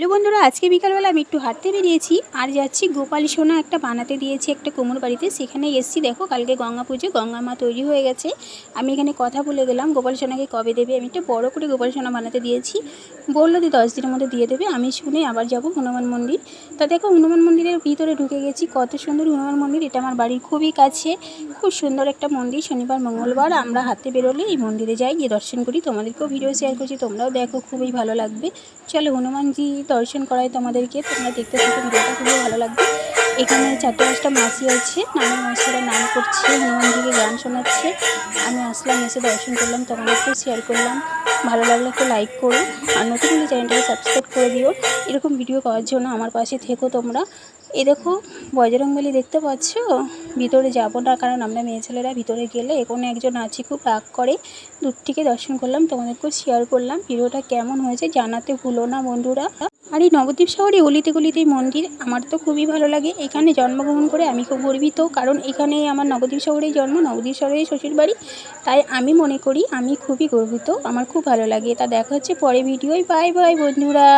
Hello বন্ধুরা, আজকে বিকালবেলা আমি একটু হাঁটতে বেরিয়েছি। আর যাচ্ছি গোপাল সোনা একটা বানাতে দিয়েছি একটা কোমর বাড়িতে। সেখানে এসছি, দেখো কালকে গঙ্গা পুজো, গঙ্গা মা তৈরি হয়ে গেছে। আমি এখানে কথা বলে গেলাম, গোপাল সোনাকে কবে দেবে? আমি একটা বড় করে গোপাল সোনা বানাতে দিয়েছি। বলল যে দশ দিনের মধ্যে দিয়ে দেবে। আমি শুনে আবার যাব হনুমান মন্দির। তা দেখো হনুমান মন্দিরের ভিতরে ঢুকে গেছি। কত সুন্দর হনুমান মন্দির। এটা আমার বাড়ির খুবই কাছে। খুব সুন্দর একটা মন্দির। শনিবার, মঙ্গলবার আমরা হাতে বেরোলে এই মন্দিরে যাই, গিয়ে দর্শন করি। তোমাদেরকেও ভিডিও শেয়ার করছি, তোমরাও দেখো, খুবই ভালো লাগবে। চলো হনুমানজি দর্শন করাই তোমাদেরকে। তোমরা দেখতে থাকো, ভিডিওটা খুবই ভালো লাগবে। এখানে চারটে পাঁচটা মাসি আছে নামের মাসিরা নাম করছে হনুমানজিকে গান শোনাচ্ছে। আমি আসলাম, এসে দর্শন করলাম, তোমাদেরকেও শেয়ার করলাম। ভালো লাগলে একটু লাইক করো, আর নতুন হলে চ্যানেলটাকে সাবস্ক্রাইব করে দিও। এরকম ভিডিও পাওয়ার জন্য আমার পাশে থেকো তোমরা। এই দেখো, বজরংবলী দেখতে পাচ্ছ? ভিতরে যাব না, কারণ আমরা মেয়ে ছেলেরা ভিতরে গেলে কোনো একজন আছে, খুব রাগ করে। দূর থেকে দর্শন করলাম, তোমাদেরকেও শেয়ার করলাম। ভিডিওটা কেমন হয়েছে জানাতে ভুলো না বন্ধুরা। আর এই নবদ্বীপ শহরে অলিতে গলিতে মন্দির আমার তো খুবই ভালো লাগে। এখানে জন্মগ্রহণ করে আমি খুব গর্বিত, কারণ এখানে আমার নবদ্বীপ শহরেই জন্ম, নবদ্বীপ শহরেই শ্বশুর বাড়ি। তাই আমি মনে করি আমি খুবই গর্বিত, আমার খুব ভালো লাগে। তা দেখা হচ্ছে পরে ভিডিওই বাই বাই বন্ধুরা।